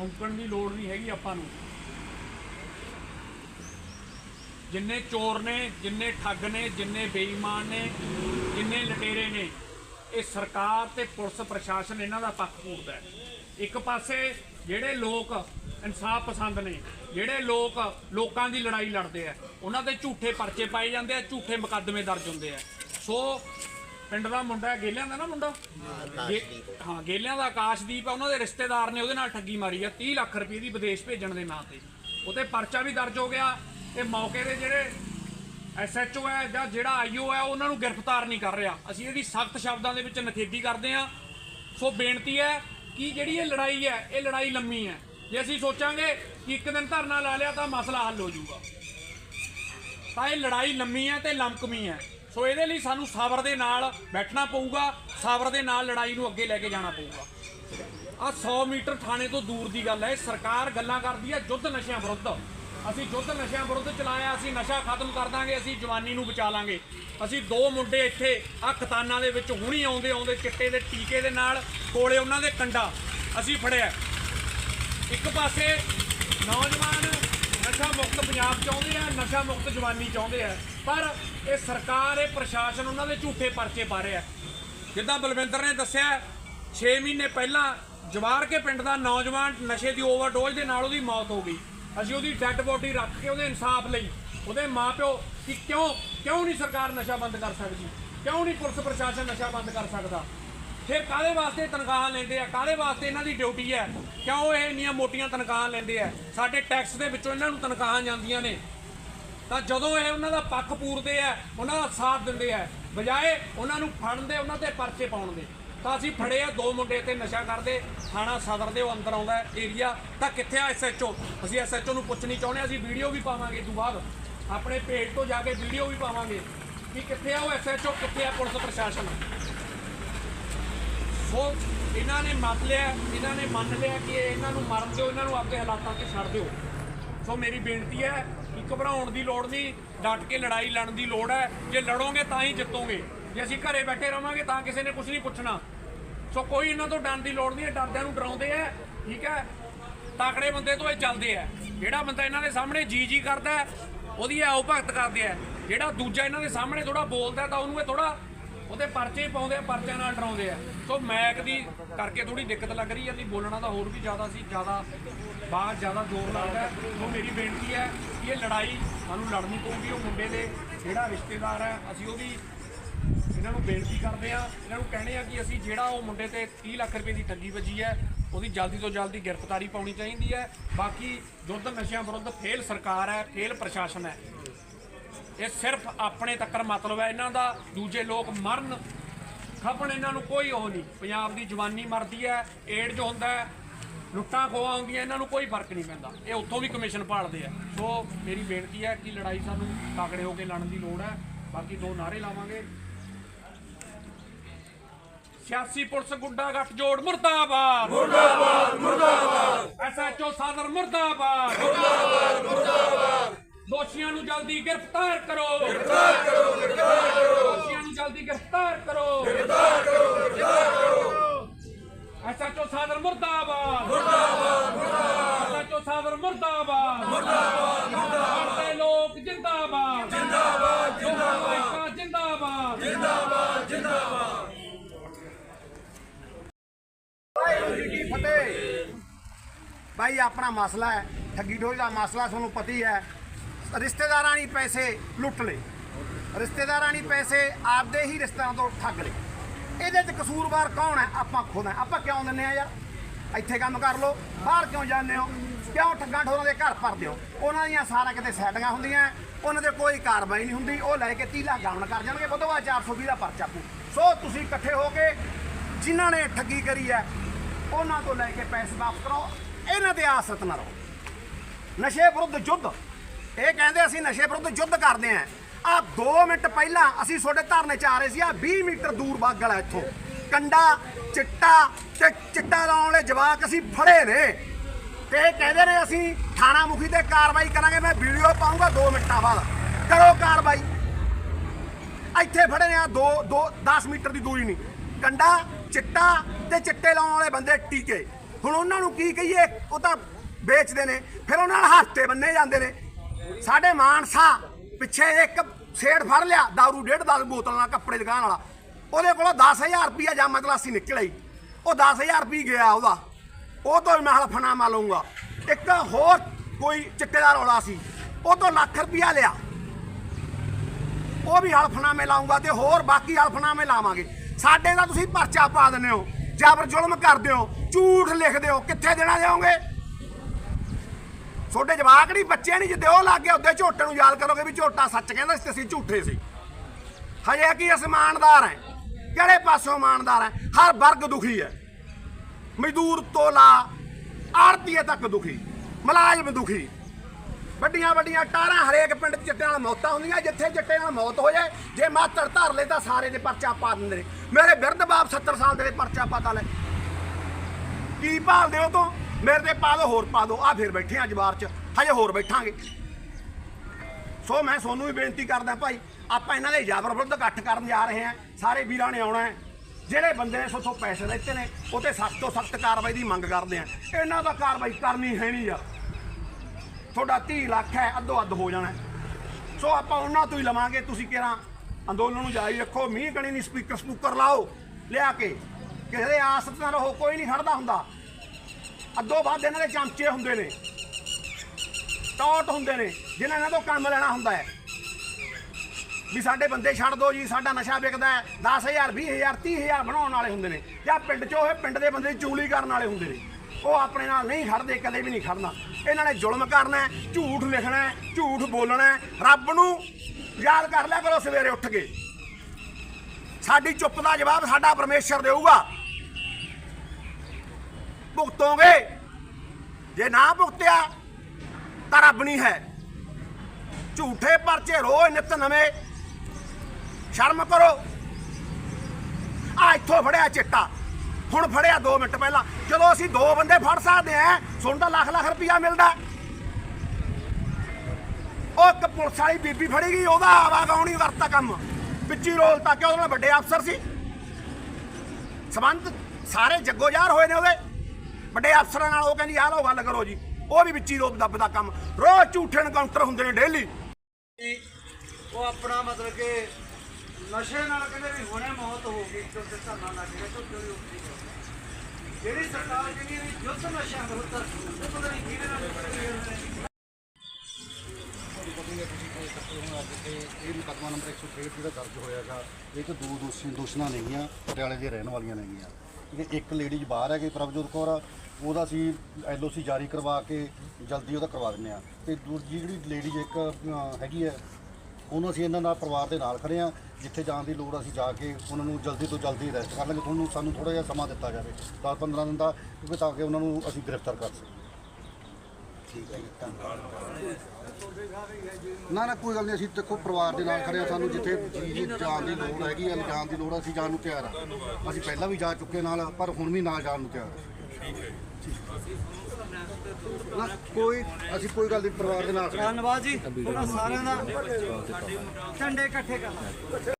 ਮੁਮਕਣ ਦੀ ਲੋੜ ਨਹੀਂ ਹੈਗੀ ਆਪਾਂ ਨੂੰ। ਜਿੰਨੇ ਚੋਰ ਨੇ, ਜਿੰਨੇ ਠੱਗ ਨੇ, ਜਿੰਨੇ ਬੇਈਮਾਨ ਨੇ, ਜਿੰਨੇ ਲਟੇਰੇ ਨੇ, ਇਹ ਸਰਕਾਰ ਤੇ ਪੁਲਿਸ ਪ੍ਰਸ਼ਾਸਨ ਇਹਨਾਂ ਦਾ ਪੱਖ ਪੂਰਦਾ ਹੈ। ਇੱਕ ਪਾਸੇ ਜਿਹੜੇ ਲੋਕ ਇਨਸਾਫ ਪਸੰਦ ਨੇ, ਜਿਹੜੇ ਲੋਕ ਲੋਕਾਂ ਦੀ ਲੜਾਈ ਲੜਦੇ ਆ, ਉਹਨਾਂ ਤੇ ਝੂਠੇ ਪਰਚੇ ਪਾਏ ਜਾਂਦੇ ਆ, ਝੂਠੇ ਮੁਕੱਦਮੇ ਦਰਜ ਹੁੰਦੇ ਆ। ਸੋ ਪਿੰਡ ਦਾ ਮੁੰਡਾ ਗੇਲਿਆਂ ਦਾ ਨਾ ਮੁੰਡਾ? ਗੇ- ਹਾਂ, ਗੇਲਿਆਂ ਦਾ ਆਕਾਸ਼ਦੀਪ ਆ, ਉਹਨਾਂ ਦੇ ਰਿਸ਼ਤੇਦਾਰ ਨੇ ਉਹਦੇ ਨਾਲ ਠੱਗੀ ਮਾਰੀ ਆ 30 ਲੱਖ ਰੁਪਏ ਦੀ ਵਿਦੇਸ਼ ਭੇਜਣ ਦੇ ਨਾਂ ਤੇ। ਉਹਤੇ ਪਰਚਾ ਵੀ ਦਰਜ ਹੋ ਗਿਆ ਤੇ ਮੌਕੇ ਦੇ ਜਿਹੜੇ ਐਸਐਚਓ ਹੈ ਜਾਂ ਜਿਹੜਾ ਆਈਓ ਹੈ ਉਹਨਾਂ ਨੂੰ ਗ੍ਰਿਫਤਾਰ ਨਹੀਂ ਕਰ ਰਿਹਾ। ਅਸੀਂ ਇਹਦੀ ਸਖਤ ਸ਼ਬਦਾਂ ਦੇ ਵਿੱਚ ਨਿਖੇਧੀ ਕਰਦੇ ਹਾਂ। ਸੋ ਬੇਨਤੀ ਹੈ ਕਿ ਜਿਹੜੀ ਇਹ ਲੜਾਈ ਹੈ, ਇਹ ਲੜਾਈ ਲੰਮੀ ਹੈ। ਜੇ ਅਸੀਂ ਸੋਚਾਂਗੇ ਕਿ ਇੱਕ ਦਿਨ ਧਰਨਾ ਲਾ ਲਿਆ ਤਾਂ ਮਸਲਾ ਹੱਲ ਹੋ ਜਾਊਗਾ। ਤਾਂ ਇਹ ਲੜਾਈ ਲੰਮੀ ਹੈ ਤੇ ਲਮਕਮੀ ਹੈ। ਸੋ ਇਹਦੇ ਲਈ ਸਾਨੂੰ ਸਬਰ ਦੇ ਨਾਲ ਬੈਠਣਾ ਪਊਗਾ, ਸਬਰ ਦੇ ਨਾਲ ਲੜਾਈ ਨੂੰ ਅੱਗੇ ਲੈ ਕੇ ਜਾਣਾ ਪਊਗਾ। ਆ 100 ਮੀਟਰ ਥਾਣੇ ਤੋਂ ਦੂਰ ਦੀ ਗੱਲ ਹੈ, ਸਰਕਾਰ ਗੱਲਾਂ ਕਰਦੀ ਹੈ ਯੁੱਧ ਨਸ਼ਿਆਂ ਵਿਰੁੱਧ। ਅਸੀਂ ਯੁੱਧ ਨਸ਼ਿਆਂ ਵਿਰੁੱਧ ਚਲਾਇਆ, ਅਸੀਂ ਨਸ਼ਾ ਖਤਮ ਕਰ ਦਾਂਗੇ, ਅਸੀਂ ਜਵਾਨੀ ਨੂੰ ਬਚਾ ਲਾਂਗੇ। ਅਸੀਂ ਦੋ ਮੁੰਡੇ ਇੱਥੇ, ਆ ਖਤਾਨਾਂ ਦੇ ਵਿੱਚ ਹੁਣੀ ਆਉਂਦੇ ਆਉਂਦੇ ਚਿੱਟੇ ਦੇ ਟੀਕੇ ਦੇ ਨਾਲ ਕੋਲੇ ਉਹਨਾਂ ਦੇ ਕੰਡਾ ਅਸੀਂ ਫੜਿਆ। ਇੱਕ ਪਾਸੇ ਨੌਜਵਾਨ ਨਸ਼ਾ ਮੁਕਤ ਪੰਜਾਬ ਚਾਹੁੰਦੇ ਆ, ਨਸ਼ਾ ਮੁਕਤ ਜਵਾਨੀ ਚਾਹੁੰਦੇ ਆ। ਪਰ ਇਹ ਸਰਕਾਰ, ਇਹ ਪ੍ਰਸ਼ਾਸਨ ਉਹਨਾਂ ਦੇ ਝੂਠੇ ਪਰਚੇ ਪਾ ਰਿਹਾ ਜਿੱਦਾਂ ਬਲਵਿੰਦਰ ਨੇ ਦੱਸਿਆ 6 ਮਹੀਨੇ ਪਹਿਲਾਂ ਜਵਾਰ ਕੇ ਪਿੰਡ ਦਾ ਨੌਜਵਾਨ ਨਸ਼ੇ ਦੀ ਓਵਰਡੋਜ਼ ਦੇ ਨਾਲ ਉਹਦੀ ਮੌਤ ਹੋ ਗਈ। ਅਸੀਂ ਉਹਦੀ ਡੈੱਡ ਬੋਡੀ ਰੱਖ ਕੇ ਉਹਦੇ ਇਨਸਾਫ ਲਈ ਉਹਦੇ ਮਾਪਿਓ ਕਿ ਕਿਉਂ ਕਿਉਂ ਨਹੀਂ ਸਰਕਾਰ ਨਸ਼ਾ ਬੰਦ ਕਰ ਸਕਦੀ? ਕਿਉਂ ਨਹੀਂ ਪੁਲਿਸ ਪ੍ਰਸ਼ਾਸਨ ਨਸ਼ਾ ਬੰਦ ਕਰ ਸਕਦਾ? ਫਿਰ ਕਾਦੇ ਵਾਸਤੇ ਤਨਖਾਹਾਂ ਲੈਂਦੇ ਆ? ਕਾਦੇ ਵਾਸਤੇ ਇਹਨਾਂ ਦੀ ਡਿਊਟੀ ਹੈ? ਕਿਉਂ ਇਹ ਇੰਨੀਆਂ ਮੋਟੀਆਂ ਤਨਖਾਹਾਂ ਲੈਂਦੇ ਆ? ਸਾਡੇ ਟੈਕਸ ਦੇ ਵਿੱਚੋਂ ਇਹਨਾਂ ਨੂੰ ਤਨਖਾਹਾਂ ਜਾਂਦੀਆਂ ਨੇ। ਤਾਂ ਜਦੋਂ ਇਹ ਉਹਨਾਂ ਦਾ ਪੱਖ ਪੂਰਦੇ ਆ, ਉਹਨਾਂ ਦਾ ਸਾਥ ਦਿੰਦੇ ਆ, ਬਜਾਏ ਉਹਨਾਂ ਨੂੰ ਫੜਨ ਦੇ, ਉਹਨਾਂ ਤੇ ਪਰਚੇ ਪਾਉਣ ਦੇ। ਤਾਂ ਅਸੀਂ ਫੜੇ ਆ ਦੋ ਮੁੰਡੇ ਤੇ ਨਸ਼ਾ ਕਰਦੇ, ਥਾਣਾ ਸਦਰ ਦੇ ਉਹ ਅੰਦਰ ਆਉਂਦਾ ਏਰੀਆ ਤਾਂ ਕਿੱਥੇ ਆ ਐਸਐਚਓ ਅਸੀਂ ਐਸਐਚਓ ਨੂੰ ਪੁੱਛਣੀ ਚਾਹੁੰਦੇ ਹਾਂ ਅਸੀਂ ਵੀਡੀਓ ਵੀ ਪਾਵਾਂਗੇ ਤੋਂ ਬਾਅਦ। ਆਪਣੇ ਪੇਜ ਤੋਂ ਜਾ ਕੇ ਵੀਡੀਓ ਵੀ ਪਾਵਾਂਗੇ ਕਿ ਕਿੱਥੇ ਆ ਉਹ ਐਸਐਚਓ ਕਿੱਥੇ ਆ ਪੁਲਿਸ ਪ੍ਰਸ਼ਾਸਨ? ਸੋ ਇਹਨਾਂ ਨੇ ਮੰਨ ਲਿਆ ਇਹਨਾਂ ਨੇ ਮੰਨ ਲਿਆ ਕਿ ਇਹਨਾਂ ਨੂੰ ਮਰਨ ਦਿਓ ਇਹਨਾਂ ਨੂੰ ਆਪਦੇ ਹਾਲਾਤਾਂ 'ਤੇ ਛੱਡ ਦਿਓ। ਸੋ ਮੇਰੀ ਬੇਨਤੀ ਹੈ ਕਿ ਘਬਰਾਉਣ ਦੀ ਲੋੜ ਨਹੀਂ ਡਟ ਕੇ ਲੜਾਈ ਲੜਨ ਦੀ ਲੋੜ ਹੈ। ਜੇ ਲੜੋਗੇ ਤਾਂ ਹੀ ਜਿੱਤੋਗੇ। ਜੇ ਅਸੀਂ ਘਰੇ ਬੈਠੇ ਰਵਾਂਗੇ ਤਾਂ ਕਿਸੇ ਨੇ ਕੁਝ ਨਹੀਂ ਪੁੱਛਣਾ। ਸੋ ਕੋਈ ਇਹਨਾਂ ਤੋਂ ਡਰਨ ਦੀ ਲੋੜ ਨਹੀਂ ਹੈ ਡਰਦਿਆਂ ਨੂੰ ਡਰਾਉਂਦੇ ਆ ਠੀਕ ਹੈ? ਤਾਕੜੇ ਬੰਦੇ ਤੋਂ ਇਹ ਚੱਲਦੇ ਆ ਜਿਹੜਾ ਬੰਦਾ ਇਹਨਾਂ ਦੇ ਸਾਹਮਣੇ ਜੀ ਜੀ ਕਰਦਾ ਹੈ, ਉਹਦੀ ਆਓ ਭਗਤ ਕਰਦੇ ਆ ਜਿਹੜਾ ਦੂਜਾ ਇਹਨਾਂ ਦੇ ਸਾਹਮਣੇ ਥੋੜਾ ਬੋਲਦਾ ਤਾਂ ਉਹਨੂੰ ਇਹ ਥੋੜਾ ਉਹਦੇ ਪਰਚੇ ਪਾਉਂਦੇ ਆ, ਪਰਚਿਆਂ ਨਾਲ ਡਰਾਉਂਦੇ ਆ। ਸੋ ਮੈਕ ਦੀ ਕਰਕੇ ਥੋੜੀ ਦਿੱਕਤ ਲੱਗ ਰਹੀ ਹੈ ਤੇ ਬੋਲਣਾ ਤਾਂ ਹੋਰ ਵੀ ਜ਼ਿਆਦਾ ਸੀ, ਜ਼ਿਆਦਾ ਬਾਹਰ ਜ਼ਿਆਦਾ ਜ਼ੋਰ ਲੱਗਦਾ। ਹੈ। ਸੋ ਮੇਰੀ ਬੇਨਤੀ ਹੈ ਕਿ ਇਹ ਲੜਾਈ ਸਾਨੂੰ ਲੜਨੀ ਪਊਗੀ, ਉਹ ਮੁੰਡੇ ਦੇ ਜਿਹੜਾ ਰਿਸ਼ਤੇਦਾਰ ਹੈ, ਅਸੀਂ ਉਹਦੀ ਇਹਨਾਂ ਨੂੰ ਬੇਨਤੀ ਕਰਦੇ ਆ ਇਹਨਾਂ ਨੂੰ ਕਹਿੰਦੇ ਆ ਕਿ ਅਸੀਂ ਜਿਹੜਾ ਉਹ ਮੁੰਡੇ ਤੇ 30 ਲੱਖ ਰੁਪਏ ਦੀ ਠੱਗੀ ਵੱਜੀ ਹੈ, ਉਹਦੀ ਜਲਦੀ ਤੋਂ ਜਲਦੀ ਗ੍ਰਿਫਤਾਰੀ ਪਾਉਣੀ ਚਾਹੀਦੀ ਹੈ। ਬਾਕੀ ਦੁੱਧ ਨਸ਼ਿਆਂ ਵਿਰੁੱਧ ਫੇਲ ਸਰਕਾਰ ਹੈ, ਫੇਲ ਪ੍ਰਸ਼ਾਸਨ ਹੈ। ਇਹ ਸਿਰਫ ਆਪਣੇ ਤੱਕਰ ਮਤਲਬ ਹੈ ਇਹਨਾਂ ਦਾ ਦੂਜੇ ਲੋਕ ਮਰਨ ਖਪਣ ਇਹਨਾਂ ਨੂੰ ਕੋਈ ਉਹ ਨਹੀਂ। ਪੰਜਾਬ ਦੀ ਜਵਾਨੀ ਮਰਦੀ ਹੈ ਏਡ ਜੋ ਹੁੰਦਾ ਹੈ ਲੁੱਟਾਂ ਖੋਹਾਂ ਹੁੰਦੀਆਂ ਇਹਨਾਂ ਨੂੰ ਕੋਈ ਫ਼ਰਕ ਨਹੀਂ ਪੈਂਦਾ। ਇਹ ਉੱਥੋਂ ਵੀ ਕਮਿਸ਼ਨ ਭਾਲਦੇ ਆ। ਸੋ ਮੇਰੀ ਬੇਨਤੀ ਹੈ ਕਿ ਲੜਾਈ ਸਾਨੂੰ ਤਾਕੜੇ ਹੋ ਕੇ ਲੜਨ ਦੀ ਲੋੜ ਹੈ। ਬਾਕੀ ਦੋ ਨਾਰੇ ਲਾਵਾਂਗੇ। ਸਿਆਸੀ ਪੁਲਿਸ ਗੁੰਡਾ ਗੱਠ ਜੋੜ ਮੁਰਦਾਬਾਦ। ਮੁਰਦਾਬਾਦ ਮੁਰਦਾਬਾਦ। ਐਸਐਚਓ ਸਾਦਰ ਮੁਰਦਾਬਾਦ। ਮੁਰਦਾਬਾਦ ਮੁਰਦਾਬਾਦ। ਦੋਸ਼ੀਆਂ ਨੂੰ ਜਲਦੀ ਗ੍ਰਿਫਤਾਰ ਕਰੋ। ਗ੍ਰਿਫਤਾਰ ਕਰੋ ਗ੍ਰਿਫਤਾਰ ਕਰੋ। ਦੋਸ਼ੀਆਂ ਨੂੰ ਜਲਦੀ ਗ੍ਰਿਫਤਾਰ ਕਰੋ। ਗ੍ਰਿਫਤਾਰ ਕਰੋ ਗ੍ਰਿਫਤਾਰ ਕਰੋ। ਐਸਐਚਓ ਸਾਦਰ ਮੁਰਦਾਬਾਦ। ਮੁਰਦਾਬਾਦ ਮੁਰਦਾਬਾਦ। ਐਸਐਚਓ ਸਾਦਰ ਮੁਰਦਾਬਾਦ। ਮੁਰਦਾਬਾਦ ਮੁਰਦਾਬਾਦ। ਲੋਕ ਜਿੰਦਾਬਾਦ। ਜਿੰਦਾਬਾਦ ਜਿੰਦਾਬਾਦ। ਜਿੰਦਾਬਾਦ। ਵਾਹਿਗੁਰੂ ਜੀ ਕੀ ਫਤਿਹ। ਭਾਈ ਆਪਣਾ ਮਸਲਾ ਹੈ। ਠੱਗੀ ਠੋਰੀ ਦਾ ਮਸਲਾ ਤੁਹਾਨੂੰ ਪਤਾ ਹੀ ਹੈ। ਰਿਸ਼ਤੇਦਾਰਾਂ ਨੇ ਪੈਸੇ ਲੁੱਟ ਲਏ। ਰਿਸ਼ਤੇਦਾਰਾਂ ਨੇ ਪੈਸੇ ਆਪਦੇ ਹੀ ਰਿਸ਼ਤਿਆਂ ਤੋਂ ਠੱਗ ਲਏ। ਇਹਦੇ 'ਚ ਕਸੂਰਵਾਰ ਕੌਣ ਹੈ? ਆਪਾਂ ਖੁਦ ਹੈ। ਆਪਾਂ ਕਿਉਂ ਦਿੰਨੇ ਆ ਯਾਰ? ਇੱਥੇ ਕੰਮ ਕਰ ਲਓ। ਬਾਹਰ ਕਿਉਂ ਜਾਂਦੇ ਹੋ? ਕਿਉਂ ਠੱਗਾਂ ਠੋਰਾਂ ਦੇ ਘਰ ਭਰਦੇ ਹੋ? ਉਹਨਾਂ ਦੀਆਂ ਸਾਰਾ ਕਿਤੇ ਸੈਟਿੰਗਾਂ ਹੁੰਦੀਆਂ। ਉਹਨਾਂ ਦੇ ਕੋਈ ਕਾਰਵਾਈ ਨਹੀਂ ਹੁੰਦੀ। ਉਹ ਲੈ ਕੇ 30 ਲੱਖ ਗਾਮਣ ਕਰ ਜਾਣਗੇ। ਬਦੋਵਾ 420 ਦਾ ਪਰਚਾ ਪੂ ਸੋ ਤੁਸੀਂ ਇਕੱਠੇ ਹੋ ਕੇ ਜਿਨ੍ਹਾਂ ਨੇ ਠੱਗੀ ਕਰੀ ਹੈ, ਉਹਨਾਂ ਤੋਂ ਲੈ ਕੇ ਪੈਸੇ ਵਾਪਸ ਕਰੋ। ਇਹਨਾਂ ਤੇ ਆਸਤ ਨਾ ਰਹੋ। ਨਸ਼ੇ ਵਿਰੁੱਧ ਯੁੱਧ। ਇਹ ਕਹਿੰਦੇ ਅਸੀਂ ਨਸ਼ੇ ਵਿਰੁੱਧ ਯੁੱਧ ਕਰਦੇ ਆਂ ਆ 2 ਮਿੰਟ ਪਹਿਲਾਂ ਅਸੀਂ ਤੁਹਾਡੇ ਧਰਨੇ ਚ ਆ ਰਹੇ ਸੀ ਆ 20 ਮੀਟਰ ਦੂਰ ਬਾਗਲ ਹੈ ਇੱਥੋਂ। ਕੰਡਾ, ਚਿੱਟਾ ਤੇ ਚਿੱਟਾ ਲਾਉਣ ਵਾਲੇ ਜਵਾਕ ਅਸੀਂ ਫੜੇ ਨੇ। ਤੇ ਇਹ ਕਹਿੰਦੇ ਨੇ ਅਸੀਂ ਥਾਣਾ ਮੁਖੀ ਤੇ ਕਾਰਵਾਈ ਕਰਾਂਗੇ, ਮੈਂ ਵੀਡੀਓ ਪਾਉਂਗਾ 2 ਮਿੰਟਾਂ ਬਾਅਦ। ਕਰੋ ਕਾਰਵਾਈ। ਇੱਥੇ ਫੜੇ ਨੇ ਆ 2 2 10 ਮੀਟਰ ਦੀ ਦੂਰੀ ਨਹੀਂ। ਕੰਡਾ, ਚਿੱਟਾ ਤੇ ਚਿੱਟੇ ਲਾਉਣ ਵਾਲੇ ਬੰਦੇ ਟੀਕੇ। ਹੁਣ ਉਹਨਾਂ ਨੂੰ ਕੀ ਕਹੀਏ, ਉਹ ਤਾਂ ਵੇਚਦੇ ਨੇ, ਫਿਰ ਉਹਨਾਂ ਨਾਲ ਹਫ਼ਤੇ ਬੰਨੇ ਜਾਂਦੇ ਨੇ। ਸਾਡੇ ਮਾਨਸਾ ਪਿੱਛੇ ਇੱਕ ਸੇੜ ਫੜ ਲਿਆ, ਦਾਰੂ ਡੇਢ ਦਸ ਬੋਤਲਾਂ ਨਾਲ ਕੱਪੜੇ ਦੁਕਾਨ ਵਾਲਾ। ਉਹਦੇ ਕੋਲੋਂ 10000 ਰੁਪਇਆ ਜਾਂ ਮਤਲਬ ਅਸੀਂ ਹੀ ਉਹ 10000 ਰੁਪਈ ਗਿਆ ਉਹਦਾ। ਉਹ ਤੋਂ ਮੈਂ ਹਲਫਨਾਮਾ ਲਊਂਗਾ। ਇੱਕ ਹੋਰ ਕੋਈ ਚਿੱਟੇ ਦਾ ਰੌਲਾ ਸੀ ਉਹ ਤੋਂ ਲੱਖ ਰੁਪਇਆ ਲਿਆ। ਉਹ ਵੀ ਹਲਫਨਾਮੇ ਲਾਉਂਗਾ ਤੇ ਹੋਰ ਬਾਕੀ ਹਲਫਨਾਮੇ ਲਾਵਾਂਗੇ। ਸਾਡੇ ਦਾ ਤੁਸੀਂ ਪਰਚਾ ਪਾ ਦਿੰਦੇ ਹੋ ਜਬਰ ਜ਼ੁਲਮ ਕਰਦੇ ਹੋ, ਝੂਠ ਲਿਖਦੇ ਹੋ, ਕਿੱਥੇ ਦੇਣਾ ਦੇਵੋਗੇ? ਛੋਟੇ ਜਵਾਕ ਨਹੀਂ, ਬੱਚੇ ਨਹੀਂ, ਜਿੱਦੇ ਉਹ ਲੱਗ ਗਏ ਉਹਦੇ ਝੋਟੇ ਨੂੰ ਯਾਦ ਕਰੋਗੇ ਵੀ ਝੋਟਾ ਸੱਚ ਕਹਿੰਦਾ ਸੀ ਤੇ ਅਸੀਂ ਝੂਠੇ ਸੀ। ਹਜੇ ਕੀ ਅਸੀਂ ਇਮਾਨਦਾਰ ਹੈ? ਕਿਹੜੇ ਪਾਸੋਂ ਇਮਾਨਦਾਰ ਹੈ? ਹਰ ਵਰਗ ਦੁਖੀ ਹੈ। ਮਜ਼ਦੂਰ ਤੋਂ ਲਾ ਆੜਤੀਏ ਤੱਕ ਦੁਖੀ। ਮਲਾਜ਼ਮ ਦੁਖੀ। ਵੱਡੀਆਂ ਵੱਡੀਆਂ ਟਾਰਾਂ ਹਰੇਕ ਪਿੰਡ 'ਚ ਚਿੱਟੇ ਨਾਲ ਮੌਤਾਂ ਹੁੰਦੀਆਂ। ਜਿੱਥੇ ਚਿੱਟੇ ਨਾਲ ਮੌਤ ਹੋ ਜਾਏ, ਜੇ ਮਾਤੜ ਧਰ ਲੈ ਤਾਂ ਸਾਰੇ ਦੇ ਪਰਚਾ ਪਾ ਦਿੰਦੇ ਨੇ। ਮੇਰੇ ਬਿਰਧ ਬਾਪ 70 ਸਾਲ ਦੇ ਪਰਚਾ ਪਤਾ ਲੈ ਕੀ ਭਾਲਦੇ ਹੋ ਤੋਂ? ਮੇਰੇ ਤੇ ਪਾ ਦਿਓ ਹੋਰ ਪਾ ਦੋ। ਆ ਫਿਰ ਬੈਠੇ ਆ ਜਵਾਰ 'ਚ। ਹਜੇ ਹੋਰ ਬੈਠਾਂਗੇ। ਸੋ ਮੈਂ ਤੁਹਾਨੂੰ ਵੀ ਬੇਨਤੀ ਕਰਦਾ ਭਾਈ, ਆਪਾਂ ਇਹਨਾਂ ਦੇ ਜਾਬਰ ਵਿਰੁੱਧ ਇਕੱਠ ਕਰਨ ਜਾ ਰਹੇ ਹਾਂ ਸਾਰੇ ਵੀਰਾਂ ਨੇ ਆਉਣਾ ਹੈ ਜਿਹੜੇ ਬੰਦੇ ਨੇ ਸੋਥੋਂ ਪੈਸੇ ਲੈਤੇ ਨੇ, ਉਹ ਤੇ ਸਖਤ ਤੋਂ ਸਖਤ ਕਾਰਵਾਈ ਦੀ ਮੰਗ ਕਰਦੇ ਆ। ਇਹਨਾਂ ਦਾ ਕਾਰਵਾਈ ਕਰਨੀ ਹੈ ਨਹੀਂ ਆ। ਤੁਹਾਡਾ 30 ਲੱਖ ਹੈ, ਅੱਧੋ ਅੱਧ ਹੋ ਜਾਣਾ। ਸੋ ਆਪਾਂ ਉਹਨਾਂ ਤੋਂ ਹੀ ਲਵਾਂਗੇ। ਤੁਸੀਂ ਕਿਹੜਾ ਅੰਦੋਲਨ ਨੂੰ ਜਾਰੀ ਰੱਖੋ। ਮੀਂਹ ਕਣੀ ਨਹੀਂ ਸਪੀਕਰ ਸਪੂਕਰ ਲਾਓ। ਲਿਆ ਕੇ। ਕਿਸੇ ਦੇ ਆਸ ਤੇ ਨਾ ਰਹੋ। ਕੋਈ ਨਹੀਂ ਖੜਦਾ ਹੁੰਦਾ। ਅੱਧੋ ਵੱਧ ਇਹਨਾਂ ਦੇ ਚਮਚੇ ਹੁੰਦੇ ਨੇ। ਟੌਟ ਹੁੰਦੇ ਨੇ ਜਿਨ੍ਹਾਂ ਇਹਨਾਂ ਤੋਂ ਕੰਮ ਲੈਣਾ ਹੁੰਦਾ ਹੈ। ਵੀ ਸਾਡੇ ਬੰਦੇ ਛੱਡ ਦਿਓ ਜੀ, ਸਾਡਾ ਨਸ਼ਾ ਵਿਕਦਾ ਹੈ 10000 20000 30000 ਬਣਾਉਣ ਵਾਲੇ ਹੁੰਦੇ ਨੇ ਜਾਂ ਪਿੰਡ 'ਚ ਉਹ ਪਿੰਡ ਦੇ ਬੰਦੇ ਚੂਲੀ ਕਰਨ ਵਾਲੇ ਹੁੰਦੇ ਨੇ। ਉਹ ਆਪਣੇ ਨਾਲ ਨਹੀਂ ਖੜਦੇ, ਕਦੇ ਵੀ ਨਹੀਂ ਖੜਨਾ। ਇਹਨਾਂ ਨੇ ਜ਼ੁਲਮ ਕਰਨਾ ਝੂਠ ਲਿਖਣਾ ਝੂਠ ਬੋਲਣਾ ਰੱਬ ਨੂੰ ਯਾਦ ਕਰ ਲਿਆ ਕਰੋ ਸਵੇਰੇ ਉੱਠ ਕੇ। ਸਾਡੀ ਚੁੱਪ ਦਾ ਜਵਾਬ ਸਾਡਾ ਪਰਮੇਸ਼ਰ ਦੇਊਗਾ। ਭੁਗਤੋਗੇ? ਜੇ ਨਾ ਭੁਗਤਿਆ, ਤਾਂ ਰੱਬ ਨਹੀਂ ਹੈ। ਝੂਠੇ ਪਰਚੇ ਰੋਜ਼ ਨਿਤ ਨਵੇਂ। ਸ਼ਰਮ ਕਰੋ। ਆ ਇੱਥੋਂ ਫੜਿਆ ਚਿੱਟਾ। ਹੁਣ ਫੜਿਆ 2 ਮਿੰਟ ਪਹਿਲਾਂ। ਜਦੋਂ ਅਸੀਂ ਦੋ ਬੰਦੇ ਫੜ ਸਕਦੇ ਆ ਸੁਣ ਲੱਖ ਲੱਖ ਰੁਪਇਆ ਮਿਲਦਾ। ਉਹ ਇੱਕ ਪੁਲਿਸ ਵਾਲੀ ਬੀਬੀ ਫੜੀ ਗਈ, ਉਹਦਾ ਆਵਾਗਾਉਣੀ ਵਰਤਾ ਕੰਮ। ਪਿੱਛੀ ਰੋਲਤਾ ਤੱਕ ਉਹਦੇ ਨਾਲ ਵੱਡੇ ਅਫਸਰ ਸੀ। ਸਬੰਧ ਸਾਰੇ ਜੱਗੋ ਜ਼ਾਹਰ ਹੋਏ ਨੇ ਉਹਦੇ। ਵੱਡੇ ਅਫਸਰਾਂ ਨਾਲ ਉਹ ਕਹਿੰਦੀ ਆਹ ਲਓ ਗੱਲ ਕਰੋ ਜੀ। ਉਹ ਵੀ ਵਿੱਚੀ ਰੋਪ ਦੱਬ ਦਾ ਕੰਮ। ਰੋਜ਼ ਝੂਠੇ ਐਨਕਾਊਂਟਰ ਹੁੰਦੇ ਨੇ ਡੇਲੀ ਉਹ ਆਪਣਾ ਮਤਲਬ ਕਿ ਨਸ਼ੇ ਨਾਲ ਕਹਿੰਦੇ ਵੀ ਹੁਣੇ ਮੌਤ ਹੋ ਗਈ ਕਿਉਂਕਿ ਧਰਨਾ ਲੱਗ ਗਿਆ ਤੋਂ ਕਿਉਂ ਉੱਠੀ ਜਿਹੜੀ ਸਰਕਾਰ ਹੈ ਵੀ ਯੁੱਧ ਨਸ਼ਿਆਂ ਵਿਰੁੱਧ ਉਹ ਪਤਾ ਨਹੀਂ ਕਿਹਦੇ ਨਾਲ ਲੜੀ ਜਾਂਦੇ ਨੇ ਇਹ ਮੁਕੱਦਮਾ ਨੰਬਰ 163 ਜਿਹੜਾ ਦਰਜ ਹੋਇਆਗਾ ਇਹ ਚ ਦੋ ਦੋਸ਼ੀ ਦੋਸ਼ੀਆਂ ਨੇਗੀਆਂ ਪਟਿਆਲੇ ਦੇ ਰਹਿਣ ਵਾਲੀਆਂ ਨੇਗੀਆਂ। ਠੀਕ ਇੱਕ ਲੇਡੀਜ਼ ਬਾਹਰ ਹੈਗੀ ਪ੍ਰਭਜੋਤ ਕੌਰ ਉਹਦਾ ਅਸੀਂ ਐਲਓਸੀ ਜਾਰੀ ਕਰਵਾ ਕੇ ਜਲਦੀ ਉਹਦਾ ਕਰਵਾ ਦਿੰਦੇ ਆ ਤੇ ਦੂਜੀ ਜਿਹੜੀ ਲੇਡੀਜ਼ ਇੱਕ ਅਹ, ਹੈਗੀ ਹੈ ਉਹਨੂੰ ਅਸੀਂ ਇਹਨਾਂ ਨਾਲ ਪਰਿਵਾਰ ਦੇ ਨਾਲ ਖੜੇ ਆ ਜਿੱਥੇ ਜਾਣ ਦੀ ਲੋੜ ਅਸੀਂ ਜਾ ਕੇ ਉਹਨਾਂ ਨੂੰ ਜਲਦੀ ਤੋਂ ਜਲਦੀ ਅਰੈਸਟ ਕਰ ਲਾਂਗੇ। ਤੁਹਾਨੂੰ ਸਾਨੂੰ ਥੋੜਾ ਜਿਹਾ ਸਮਾਂ ਦਿੱਤਾ ਜਾਵੇ 10-15 ਦਿਨ ਦਾ ਕਿਉਂਕਿ ਤਾਂ ਕਿ ਉਹਨਾਂ ਨੂੰ ਅਸੀਂ ਗ੍ਰਿਫਤਾਰ ਕਰ ਸਕੀਏ। ਠੀਕ ਹੈ ਜੀ ਧੰਨਵਾਦ। ਨਾ ਨਾ ਕੋਈ ਗੱਲ ਨਹੀਂ ਅਸੀਂ ਦੇਖੋ ਪਰਿਵਾਰ ਦੇ ਨਾਲ ਖੜੇ ਆ ਸਾਨੂੰ ਜਿੱਥੇ ਜੀ ਜੀ ਜਾਣ ਦੀ ਲੋੜ ਹੈਗੀ ਆ ਜਾਣ ਦੀ ਲੋੜ ਆ, ਅਸੀਂ ਜਾਣ ਨੂੰ ਤਿਆਰ ਆ। ਅਸੀਂ ਪਹਿਲਾਂ ਵੀ ਜਾ ਚੁੱਕੇ ਨਾਲ ਪਰ ਹੁਣ ਵੀ ਨਾਲ ਜਾਣ ਨੂੰ ਤਿਆਰ ਆ। ਨਾ ਕੋਈ ਅਸੀਂ ਕੋਈ ਗੱਲ ਨਹੀਂ ਪਰਿਵਾਰ ਦੇ ਨਾਲ ਖੜੇ ਆ। ਧੰਨਵਾਦ ਜੀ ਉਹਨਾਂ ਸਾਰਿਆਂ ਦਾ ਝੰਡੇ ਇਕੱਠੇ ਕਰਨਾ।